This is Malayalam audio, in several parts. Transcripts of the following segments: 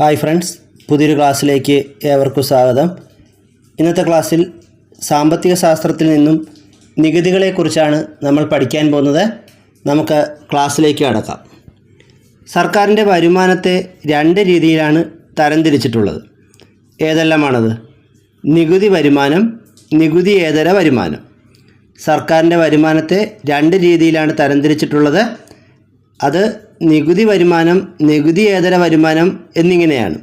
ഹായ് ഫ്രണ്ട്സ് പുതിയൊരു ക്ലാസ്സിലേക്ക് ഏവർക്കും സ്വാഗതം. ഇന്നത്തെ ക്ലാസ്സിൽ സാമ്പത്തിക ശാസ്ത്രത്തിൽ നിന്നും നികുതികളെക്കുറിച്ചാണ് നമ്മൾ പഠിക്കാൻ പോകുന്നത്. നമുക്ക് ക്ലാസ്സിലേക്ക് കടക്കാം. സർക്കാരിന്റെ വരുമാനത്തെ രണ്ട് രീതിയിലാണ് തരംതിരിച്ചിട്ടുള്ളത്. ഏതെല്ലാമാണത്? നികുതി വരുമാനം നികുതിയേതര വരുമാനം. സർക്കാരിന്റെ വരുമാനത്തെ രണ്ട് രീതിയിലാണ് തരംതിരിച്ചിട്ടുള്ളത്. അത് നികുതി വരുമാനം നികുതിയേതര വരുമാനം എന്നിങ്ങനെയാണ്.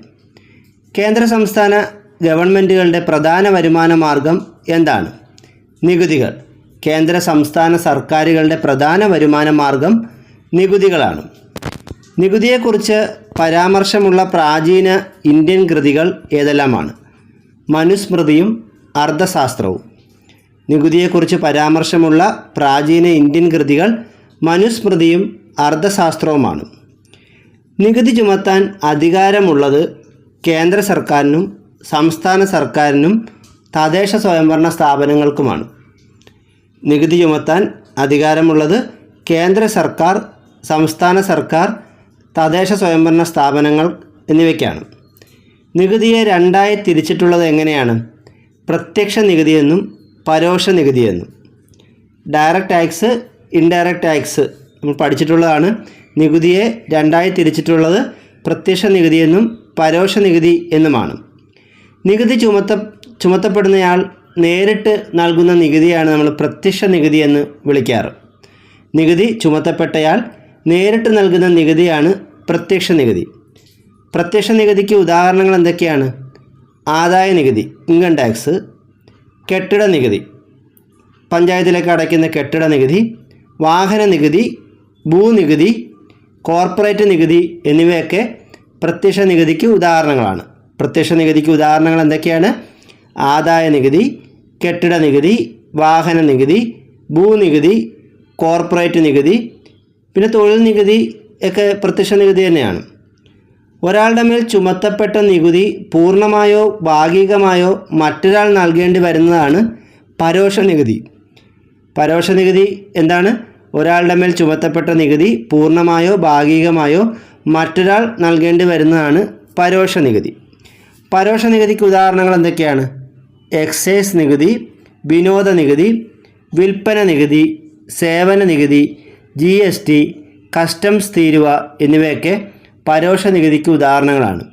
കേന്ദ്ര സംസ്ഥാന ഗവൺമെന്റുകളുടെ പ്രധാന വരുമാന മാർഗം എന്താണ്? നികുതികൾ. കേന്ദ്ര സംസ്ഥാന സർക്കാരുകളുടെ പ്രധാന വരുമാന മാർഗം നികുതികളാണ്. നികുതിയെക്കുറിച്ച് പരാമർശമുള്ള പ്രാചീന ഇന്ത്യൻ കൃതികൾ ഏതെല്ലാമാണ്? മനുസ്മൃതിയും അർദ്ധശാസ്ത്രവും. നികുതിയെക്കുറിച്ച് പരാമർശമുള്ള പ്രാചീന ഇന്ത്യൻ കൃതികൾ മനുസ്മൃതിയും അർത്ഥശാസ്ത്രവുമാണ് നികുതി ചുമത്താൻ അധികാരമുള്ളത് കേന്ദ്ര സർക്കാരിനും സംസ്ഥാന സർക്കാരിനും തദ്ദേശ സ്വയംഭരണ സ്ഥാപനങ്ങൾക്കുമാണ്. നികുതി ചുമത്താൻ അധികാരമുള്ളത് കേന്ദ്ര സർക്കാർ സംസ്ഥാന സർക്കാർ തദ്ദേശ സ്വയംഭരണ സ്ഥാപനങ്ങൾ എന്നിവയ്ക്കാണ്. നികുതിയെ രണ്ടായി തിരിച്ചിട്ടുള്ളത് എങ്ങനെയാണ്? പ്രത്യക്ഷ നികുതിയെന്നും പരോക്ഷ നികുതിയെന്നും ഡയറക്റ്റ് ടാക്സ് ഇൻഡയറക്റ്റ് ടാക്സ് നമ്മൾ പഠിച്ചിട്ടുള്ളതാണ്. നികുതിയെ രണ്ടായി തിരിച്ചിട്ടുള്ളത് പ്രത്യക്ഷ നികുതിയെന്നും പരോക്ഷ നികുതി എന്നുമാണ്. നികുതി ചുമത്ത ചുമത്തപ്പെടുന്നയാൾ നേരിട്ട് നൽകുന്ന നികുതിയാണ് നമ്മൾ പ്രത്യക്ഷ നികുതി എന്ന് വിളിക്കാറ്. നികുതി ചുമത്തപ്പെട്ടയാൾ നേരിട്ട് നൽകുന്ന നികുതിയാണ് പ്രത്യക്ഷ നികുതി. പ്രത്യക്ഷ നികുതിക്ക് ഉദാഹരണങ്ങൾ എന്തൊക്കെയാണ്? ആദായ നികുതി ഇൻകം ടാക്സ് കെട്ടിട നികുതി പഞ്ചായത്തിലേക്ക് അടയ്ക്കുന്ന കെട്ടിട നികുതി വാഹന നികുതി ഭൂനികുതി കോർപ്പറേറ്റ് നികുതി എന്നിവയൊക്കെ പ്രത്യക്ഷ നികുതിക്ക് ഉദാഹരണങ്ങളാണ്. പ്രത്യക്ഷ നികുതിക്ക് ഉദാഹരണങ്ങൾ എന്തൊക്കെയാണ്? ആദായ നികുതി കെട്ടിട നികുതി വാഹന നികുതി ഭൂനികുതി കോർപ്പറേറ്റ് നികുതി പിന്നെ തൊഴിൽ നികുതി ഒക്കെ പ്രത്യക്ഷ നികുതി തന്നെയാണ്. ഒരാളുടെ മേൽ ചുമത്തപ്പെട്ട നികുതി പൂർണമായോ ഭാഗികമായോ മറ്റൊരാൾ നൽകേണ്ടി വരുന്നതാണ് പരോക്ഷ നികുതി. പരോക്ഷ നികുതി എന്താണ്? ഒരാളുടെ മേൽ ചുമത്തപ്പെട്ട നികുതി പൂർണമായോ ഭാഗികമായോ മറ്റൊരാൾ നൽകേണ്ടി വരുന്നതാണ് പരോക്ഷ നികുതി. പരോക്ഷ നികുതിക്ക് ഉദാഹരണങ്ങൾ എന്തൊക്കെയാണ്? എക്സൈസ് നികുതി വിനോദ നികുതി വിൽപ്പന നികുതി സേവന നികുതി ജി എസ് ടി കസ്റ്റംസ് തീരുവ എന്നിവയൊക്കെ പരോക്ഷ നികുതിക്ക് ഉദാഹരണങ്ങളാണ്.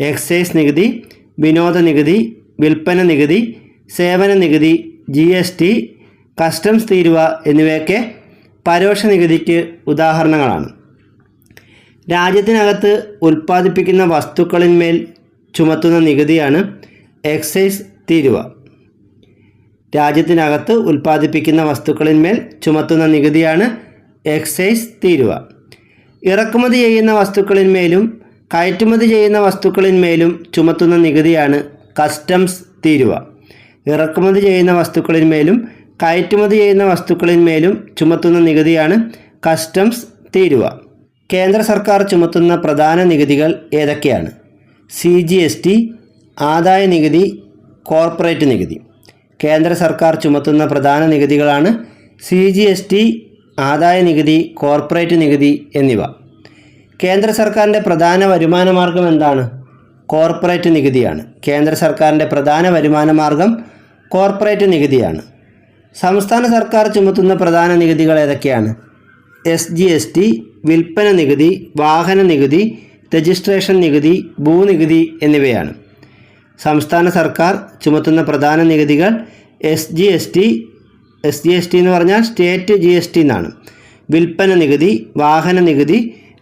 എക്സൈസ് നികുതി വിനോദ നികുതി വിൽപ്പന നികുതി സേവന നികുതി ജി എസ് ടി കസ്റ്റംസ് തീരുവ എന്നിവയൊക്കെ പരോക്ഷ നികുതിക്ക് ഉദാഹരണങ്ങളാണ്. രാജ്യത്തിനകത്ത് ഉൽപ്പാദിപ്പിക്കുന്ന വസ്തുക്കളിന്മേൽ ചുമത്തുന്ന നികുതിയാണ് എക്സൈസ് തീരുവ. രാജ്യത്തിനകത്ത് ഉൽപ്പാദിപ്പിക്കുന്ന വസ്തുക്കളിന്മേൽ ചുമത്തുന്ന നികുതിയാണ് എക്സൈസ് തീരുവ. ഇറക്കുമതി ചെയ്യുന്ന വസ്തുക്കളിന്മേലും കയറ്റുമതി ചെയ്യുന്ന വസ്തുക്കളിന്മേലും ചുമത്തുന്ന നികുതിയാണ് കസ്റ്റംസ് തീരുവ. ഇറക്കുമതി ചെയ്യുന്ന വസ്തുക്കളിന്മേലും കയറ്റുമതി ചെയ്യുന്ന വസ്തുക്കളിന്മേലും ചുമത്തുന്ന നികുതിയാണ് കസ്റ്റംസ് തീരുവ. കേന്ദ്ര സർക്കാർ ചുമത്തുന്ന പ്രധാന നികുതികൾ ഏതൊക്കെയാണ്? സി ജി എസ് ടി ആദായ നികുതി കോർപ്പറേറ്റ് നികുതി. കേന്ദ്ര സർക്കാർ ചുമത്തുന്ന പ്രധാന നികുതികളാണ് സി ജി എസ് ടി ആദായ നികുതി കോർപ്പറേറ്റ് നികുതി എന്നിവ. കേന്ദ്ര സർക്കാരിന്റെ പ്രധാന വരുമാന മാർഗം എന്താണ്? കോർപ്പറേറ്റ് നികുതിയാണ്. കേന്ദ്ര സർക്കാരിന്റെ പ്രധാന വരുമാന മാർഗം കോർപ്പറേറ്റ് നികുതിയാണ്. സംസ്ഥാന സർക്കാർ ചുമത്തുന്ന പ്രധാന നികുതികൾ ഏതൊക്കെയാണ്? എസ് ജി എസ് ടി വിൽപ്പന നികുതി വാഹന നികുതി രജിസ്ട്രേഷൻ നികുതി ഭൂനികുതി എന്നിവയാണ്. സംസ്ഥാന സർക്കാർ ചുമത്തുന്ന പ്രധാന നികുതികൾ S G S T S G S T എന്ന് പറഞ്ഞാൽ സ്റ്റേറ്റ് ജി എസ് ടി എന്നാണ്. വിൽപ്പന നികുതി വാഹന നികുതി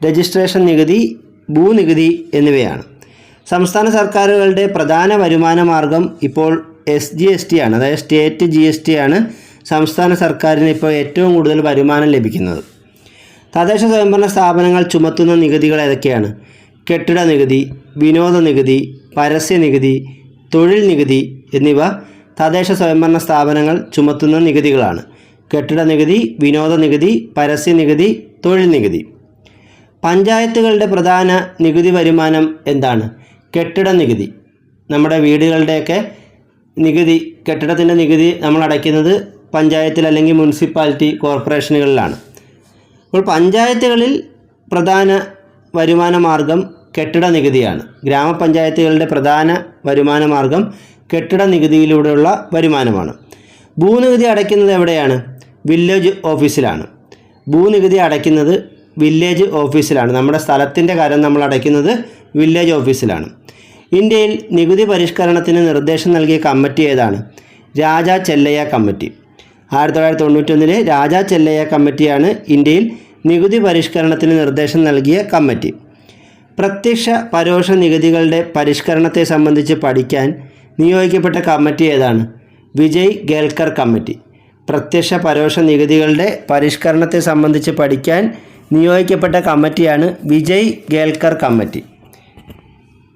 രജിസ്ട്രേഷൻ നികുതി ഭൂനികുതി എന്നിവയാണ്. സംസ്ഥാന സർക്കാരുകളുടെ പ്രധാന വരുമാന മാർഗം ഇപ്പോൾ എസ് ജി എസ് ടി ആണ്. അതായത് സ്റ്റേറ്റ് ജി എസ് ടി ആണ്. സംസ്ഥാന സർക്കാരിന് ഇപ്പോൾ ഏറ്റവും കൂടുതൽ വരുമാനം ലഭിക്കുന്നത്. തദ്ദേശ സ്വയംഭരണ സ്ഥാപനങ്ങൾ ചുമത്തുന്ന നികുതികൾ ഏതൊക്കെയാണ്? കെട്ടിട നികുതി വിനോദ നികുതി പരസ്യ നികുതി തൊഴിൽ നികുതി എന്നിവ തദ്ദേശ സ്വയംഭരണ സ്ഥാപനങ്ങൾ ചുമത്തുന്ന നികുതികളാണ്. കെട്ടിട നികുതി വിനോദ നികുതി പരസ്യ നികുതി തൊഴിൽ നികുതി. പഞ്ചായത്തുകളുടെ പ്രധാന നികുതി വരുമാനം എന്താണ്? കെട്ടിട നികുതി. നമ്മുടെ വീടുകളുടെയൊക്കെ നികുതി കെട്ടിടത്തിന്റെ നികുതി നമ്മൾ അടയ്ക്കുന്നത് പഞ്ചായത്തിൽ അല്ലെങ്കിൽ മുനിസിപ്പാലിറ്റി കോർപ്പറേഷനുകളിലാണ്. അപ്പോൾ പഞ്ചായത്തുകളിൽ പ്രധാന വരുമാന മാർഗം കെട്ടിട നികുതിയാണ്. ഗ്രാമപഞ്ചായത്തുകളുടെ പ്രധാന വരുമാന മാർഗം കെട്ടിട നികുതിയിലൂടെയുള്ള വരുമാനമാണ്. ഭൂനികുതി അടയ്ക്കുന്നത് എവിടെയാണ്? വില്ലേജ് ഓഫീസിലാണ്. ഭൂനികുതി അടയ്ക്കുന്നത് വില്ലേജ് ഓഫീസിലാണ്. നമ്മുടെ സ്ഥലത്തിന്റെ കാര്യം നമ്മൾ അടയ്ക്കുന്നത് വില്ലേജ് ഓഫീസിലാണ്. ഇന്ത്യയിൽ നികുതി പരിഷ്കരണത്തിന് നിർദ്ദേശം നൽകിയ കമ്മിറ്റി ഏതാണ്? രാജാ ചെല്ലയ്യ കമ്മിറ്റി. ആയിരത്തി തൊള്ളായിരത്തി തൊണ്ണൂറ്റൊന്നിലെ രാജാ ചെല്ലയ്യ കമ്മിറ്റിയാണ് ഇന്ത്യയിൽ നികുതി പരിഷ്കരണത്തിന് നിർദ്ദേശം നൽകിയ കമ്മിറ്റി. പ്രത്യക്ഷ പരോക്ഷ നികുതികളുടെ പരിഷ്കരണത്തെ സംബന്ധിച്ച് പഠിക്കാൻ നിയോഗിക്കപ്പെട്ട കമ്മിറ്റി ഏതാണ്? വിജയ് ഗേൽക്കർ കമ്മിറ്റി. പ്രത്യക്ഷ പരോക്ഷ നികുതികളുടെ പരിഷ്കരണത്തെ സംബന്ധിച്ച് പഠിക്കാൻ നിയോഗിക്കപ്പെട്ട കമ്മിറ്റിയാണ് വിജയ് ഗേൽക്കർ കമ്മിറ്റി.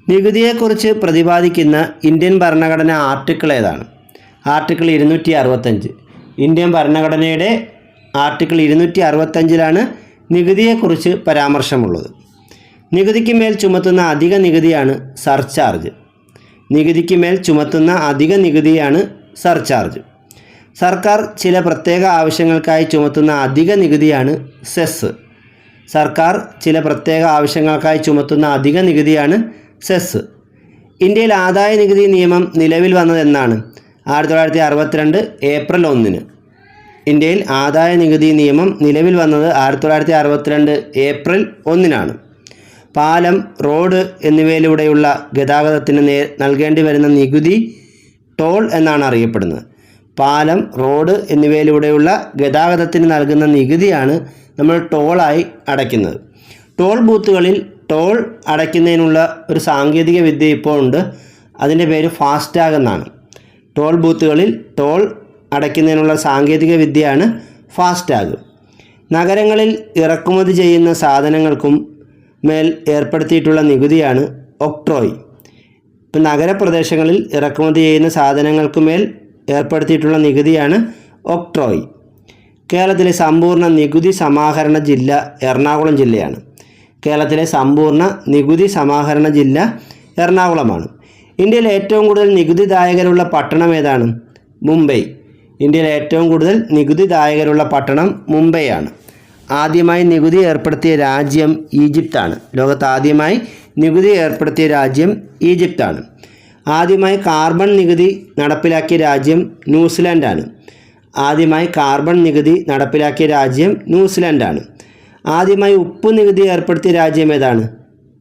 നികുതിയെക്കുറിച്ച് പ്രതിപാദിക്കുന്ന ഇന്ത്യൻ ഭരണഘടന ആർട്ടിക്കിൾ ഏതാണ്? ആർട്ടിക്കിൾ ഇരുന്നൂറ്റി അറുപത്തഞ്ച് ഇന്ത്യൻ ഭരണഘടനയുടെ ആർട്ടിക്കിൾ ഇരുന്നൂറ്റി അറുപത്തഞ്ചിലാണ് നികുതിയെക്കുറിച്ച് പരാമർശമുള്ളത്. നികുതിക്ക് മേൽ ചുമത്തുന്ന അധിക നികുതിയാണ് സർചാർജ്. നികുതിക്ക് മേൽ ചുമത്തുന്ന അധിക നികുതിയാണ് സർചാർജ്. സർക്കാർ ചില പ്രത്യേക ആവശ്യങ്ങൾക്കായി ചുമത്തുന്ന അധിക നികുതിയാണ് സെസ്. സർക്കാർ ചില പ്രത്യേക ആവശ്യങ്ങൾക്കായി ചുമത്തുന്ന അധിക നികുതിയാണ് സെസ്. ഇന്ത്യയിൽ ആദായ നികുതി നിയമം നിലവിൽ വന്നത് എന്നാണ് ആയിരത്തി തൊള്ളായിരത്തി അറുപത്തിരണ്ട് ഏപ്രിൽ ഒന്നിന്. ഇന്ത്യയിൽ ആദായ നികുതി നിയമം നിലവിൽ വന്നത് ആയിരത്തി തൊള്ളായിരത്തി അറുപത്തിരണ്ട് ഏപ്രിൽ ഒന്നിനാണ്. പാലം റോഡ് എന്നിവയിലൂടെയുള്ള ഗതാഗതത്തിന് നേ നൽകേണ്ടി വരുന്ന നികുതി ടോൾ എന്നാണ് അറിയപ്പെടുന്നത്. പാലം റോഡ് എന്നിവയിലൂടെയുള്ള ഗതാഗതത്തിന് നൽകുന്ന നികുതിയാണ് നമ്മൾ ടോളായി അടയ്ക്കുന്നത്. ടോൾ ബൂത്തുകളിൽ ടോൾ അടയ്ക്കുന്നതിനുള്ള ഒരു സാങ്കേതിക വിദ്യ ഇപ്പോൾ ഉണ്ട്. അതിന്റെ പേര് ഫാസ്റ്റാഗ് എന്നാണ്. ടോൾ ബൂത്തുകളിൽ ടോൾ അടയ്ക്കുന്നതിനുള്ള സാങ്കേതിക വിദ്യയാണ് ഫാസ്റ്റാഗ് നഗരങ്ങളിൽ ഇറക്കുമതി ചെയ്യുന്ന സാധനങ്ങൾക്കും മേൽ ഏർപ്പെടുത്തിയിട്ടുള്ള നികുതിയാണ് ഒക്ട്രോയ്. ഇപ്പം നഗരപ്രദേശങ്ങളിൽ ഇറക്കുമതി ചെയ്യുന്ന സാധനങ്ങൾക്ക് മേൽ ഏർപ്പെടുത്തിയിട്ടുള്ള നികുതിയാണ് ഒക്ട്രോയ്. കേരളത്തിലെ സമ്പൂർണ നികുതി സമാഹരണ ജില്ല എറണാകുളം ജില്ലയാണ്. കേരളത്തിലെ സമ്പൂർണ നികുതി സമാഹരണ ജില്ല എറണാകുളമാണ്. ഇന്ത്യയിൽ ഏറ്റവും കൂടുതൽ നികുതിദായകരുള്ള പട്ടണം ഏതാണ്? മുംബൈ. ഇന്ത്യയിൽ ഏറ്റവും കൂടുതൽ നികുതിദായകരുള്ള പട്ടണം മുംബൈയാണ്. ആദ്യമായി നികുതി ഏർപ്പെടുത്തിയ രാജ്യം ഈജിപ്താണ് ലോകത്ത് ആദ്യമായി നികുതി ഏർപ്പെടുത്തിയ രാജ്യം ഈജിപ്താണ് ആദ്യമായി കാർബൺ നികുതി നടപ്പിലാക്കിയ രാജ്യം ന്യൂസിലാൻഡാണ്. ആദ്യമായി കാർബൺ നികുതി നടപ്പിലാക്കിയ രാജ്യം ന്യൂസിലാൻഡാണ്. ആദ്യമായി ഉപ്പ് നികുതി ഏർപ്പെടുത്തിയ രാജ്യം ഏതാണ്?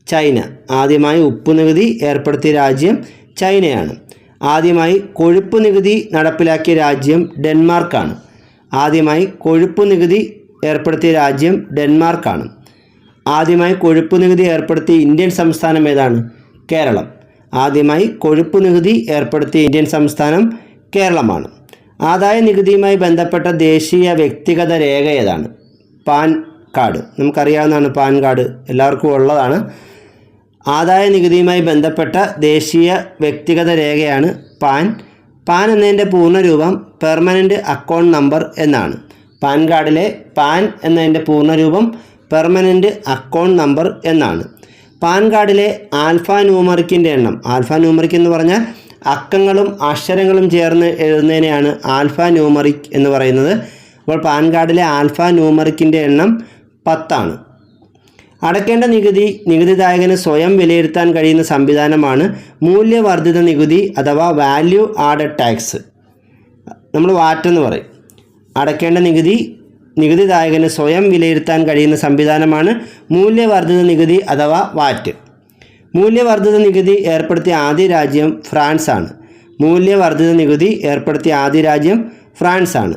ചൈന. ആദ്യമായി ഉപ്പ് നികുതി ഏർപ്പെടുത്തിയ രാജ്യം ചൈനയാണ്. ആദ്യമായി കൊഴുപ്പ് നികുതി നടപ്പിലാക്കിയ രാജ്യം ഡെൻമാർക്കാണ്. ആദ്യമായി കൊഴുപ്പ് നികുതി ഏർപ്പെടുത്തിയ രാജ്യം ഡെൻമാർക്കാണ്. ആദ്യമായി കൊഴുപ്പ് നികുതി ഏർപ്പെടുത്തിയ ഇന്ത്യൻ സംസ്ഥാനം ഏതാണ്? കേരളം. ആദ്യമായി കൊഴുപ്പ് നികുതി ഏർപ്പെടുത്തിയ ഇന്ത്യൻ സംസ്ഥാനം കേരളമാണ്. ആദായ നികുതിയുമായി ബന്ധപ്പെട്ട ദേശീയ വ്യക്തിഗത രേഖ ഏതാണ്? PAN card. നമുക്കറിയാവുന്നതാണ് പാൻ കാർഡ്. എല്ലാവർക്കും ഉള്ളതാണ്. ആദായ നികുതിയുമായി ബന്ധപ്പെട്ട ദേശീയ വ്യക്തിഗത രേഖയാണ് പാൻ. പാൻ എന്നതിന്റെ പൂർണരൂപം പെർമനന്റ് അക്കൗണ്ട് നമ്പർ എന്നാണ്. പാൻ കാർഡിലെ പാൻ എന്നതിന്റെ പൂർണരൂപം പെർമനന്റ് അക്കൗണ്ട് നമ്പർ എന്നാണ്. പാൻ കാർഡിലെ ആൽഫ ന്യൂമറിക്കിന്റെ എണ്ണം. ആൽഫ ന്യൂമറിക് എന്ന് പറഞ്ഞാൽ അക്കങ്ങളും അക്ഷരങ്ങളും ചേർന്ന് എഴുതുന്നതിനെയാണ് ആൽഫ ന്യൂമറിക് എന്ന് പറയുന്നത്. അപ്പോൾ പാൻ കാർഡിലെ ആൽഫ ന്യൂമറിക്കിന്റെ എണ്ണം പത്താണ്. അടയ്ക്കേണ്ട നികുതി നികുതിദായകന് സ്വയം വിലയിരുത്താൻ കഴിയുന്ന സംവിധാനമാണ് മൂല്യവർദ്ധിത നികുതി അഥവാ വാല്യൂ ആഡഡ് ടാക്സ് നമ്മൾ വാറ്റ് എന്ന് പറയും. അടയ്ക്കേണ്ട നികുതി നികുതിദായകന് സ്വയം വിലയിരുത്താൻ കഴിയുന്ന സംവിധാനമാണ് മൂല്യവർദ്ധിത നികുതി അഥവാ വാറ്റ്. മൂല്യവർദ്ധിത നികുതി ഏർപ്പെടുത്തിയ ആദ്യ രാജ്യം ഫ്രാൻസാണ്. മൂല്യവർദ്ധിത നികുതി ഏർപ്പെടുത്തിയ ആദ്യ രാജ്യം ഫ്രാൻസാണ്.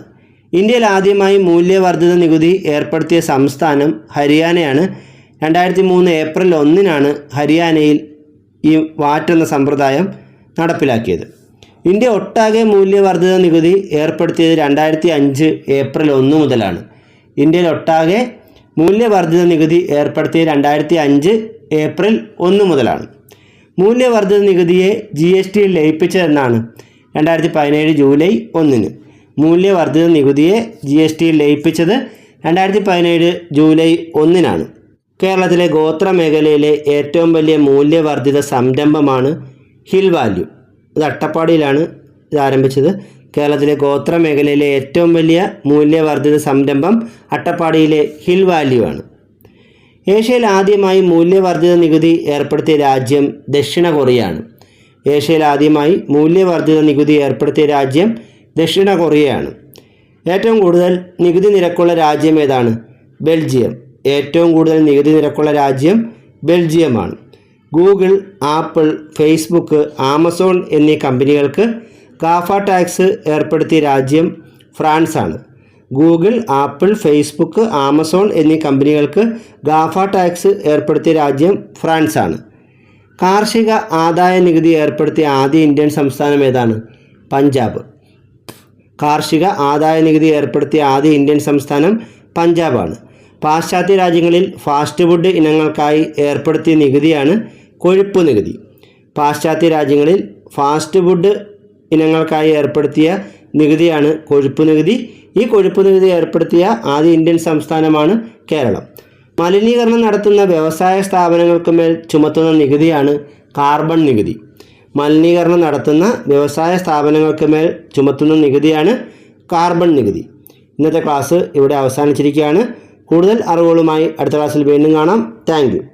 ഇന്ത്യയിൽ ആദ്യമായി മൂല്യവർദ്ധിത നികുതി ഏർപ്പെടുത്തിയ സംസ്ഥാനം ഹരിയാനയാണ്. രണ്ടായിരത്തി മൂന്ന് ഏപ്രിൽ ഒന്നിനാണ് ഹരിയാനയിൽ ഈ വാറ്റ് എന്ന സമ്പ്രദായം നടപ്പിലാക്കിയത്. ഇന്ത്യ ഒട്ടാകെ മൂല്യവർദ്ധിത നികുതി ഏർപ്പെടുത്തിയത് രണ്ടായിരത്തി അഞ്ച് ഏപ്രിൽ ഒന്ന് മുതലാണ്. ഇന്ത്യയിൽ ഒട്ടാകെ മൂല്യവർദ്ധിത നികുതി ഏർപ്പെടുത്തിയത് രണ്ടായിരത്തി അഞ്ച് ഏപ്രിൽ ഒന്ന് മുതലാണ്. മൂല്യവർദ്ധിത നികുതിയെ ജി എസ് ടിയിൽ ലയിപ്പിച്ചതെന്നാണ് രണ്ടായിരത്തി പതിനേഴ് ജൂലൈ ഒന്നിന്. മൂല്യവർദ്ധിത നികുതിയെ ജി എസ് ടിയിൽ ലയിപ്പിച്ചത് രണ്ടായിരത്തി പതിനേഴ് ജൂലൈ ഒന്നിനാണ്. കേരളത്തിലെ ഗോത്ര മേഖലയിലെ ഏറ്റവും വലിയ മൂല്യവർദ്ധിത സംരംഭമാണ് ഹിൽ വാല്യൂ. ഇത് അട്ടപ്പാടിയിലാണ് ഇത് ആരംഭിച്ചത്. കേരളത്തിലെ ഗോത്ര മേഖലയിലെ ഏറ്റവും വലിയ മൂല്യവർദ്ധിത സംരംഭം അട്ടപ്പാടിയിലെ ഹിൽ വാല്യൂ ആണ്. ഏഷ്യയിൽ ആദ്യമായി മൂല്യവർദ്ധിത നികുതി ഏർപ്പെടുത്തിയ രാജ്യം ദക്ഷിണ കൊറിയയാണ്. ഏഷ്യയിൽ ആദ്യമായി മൂല്യവർദ്ധിത നികുതി ഏർപ്പെടുത്തിയ രാജ്യം ദക്ഷിണ കൊറിയയാണ്. ഏറ്റവും കൂടുതൽ നികുതി നിരക്കുള്ള രാജ്യം ഏതാണ്? ബെൽജിയം. ഏറ്റവും കൂടുതൽ നികുതി നിരക്കുള്ള രാജ്യം ബെൽജിയമാണ്. ഗൂഗിൾ ആപ്പിൾ ഫേസ്ബുക്ക് ആമസോൺ എന്നീ കമ്പനികൾക്ക് ഗാഫ ടാക്സ് ഏർപ്പെടുത്തിയ രാജ്യം ഫ്രാൻസാണ്. ഗൂഗിൾ ആപ്പിൾ ഫേസ്ബുക്ക് ആമസോൺ എന്നീ കമ്പനികൾക്ക് ഗാഫ ടാക്സ് ഏർപ്പെടുത്തിയ രാജ്യം ഫ്രാൻസാണ്. കാർഷിക ആദായ നികുതി ഏർപ്പെടുത്തിയ ആദ്യ ഇന്ത്യൻ സംസ്ഥാനം ഏതാണ്? പഞ്ചാബ്. കാർഷിക ആദായ നികുതി ഏർപ്പെടുത്തിയ ആദ്യ ഇന്ത്യൻ സംസ്ഥാനം പഞ്ചാബാണ്. പാശ്ചാത്യ രാജ്യങ്ങളിൽ ഫാസ്റ്റ് ഫുഡ് ഇനങ്ങൾക്കായി ഏർപ്പെടുത്തിയ നികുതിയാണ് കൊഴുപ്പ് നികുതി. പാശ്ചാത്യ രാജ്യങ്ങളിൽ ഫാസ്റ്റ് ഫുഡ് ഇനങ്ങൾക്കായി ഏർപ്പെടുത്തിയ നികുതിയാണ് കൊഴുപ്പ് നികുതി. ഈ കൊഴുപ്പ് നികുതി ഏർപ്പെടുത്തിയ ആദ്യ ഇന്ത്യൻ സംസ്ഥാനമാണ് കേരളം. മലിനീകരണം നടത്തുന്ന വ്യവസായ സ്ഥാപനങ്ങൾക്ക് മേൽ ചുമത്തുന്ന നികുതിയാണ് കാർബൺ നികുതി. മലിനീകരണം നടത്തുന്ന വ്യവസായ സ്ഥാപനങ്ങൾക്ക് മേൽ ചുമത്തുന്ന നികുതിയാണ് കാർബൺ നികുതി. ഇന്നത്തെ ക്ലാസ് ഇവിടെ അവസാനിച്ചിരിക്കുകയാണ്. കൂടുതൽ അറിവുകളുമായി അടുത്ത ക്ലാസ്സിൽ വീണ്ടും കാണാം. താങ്ക്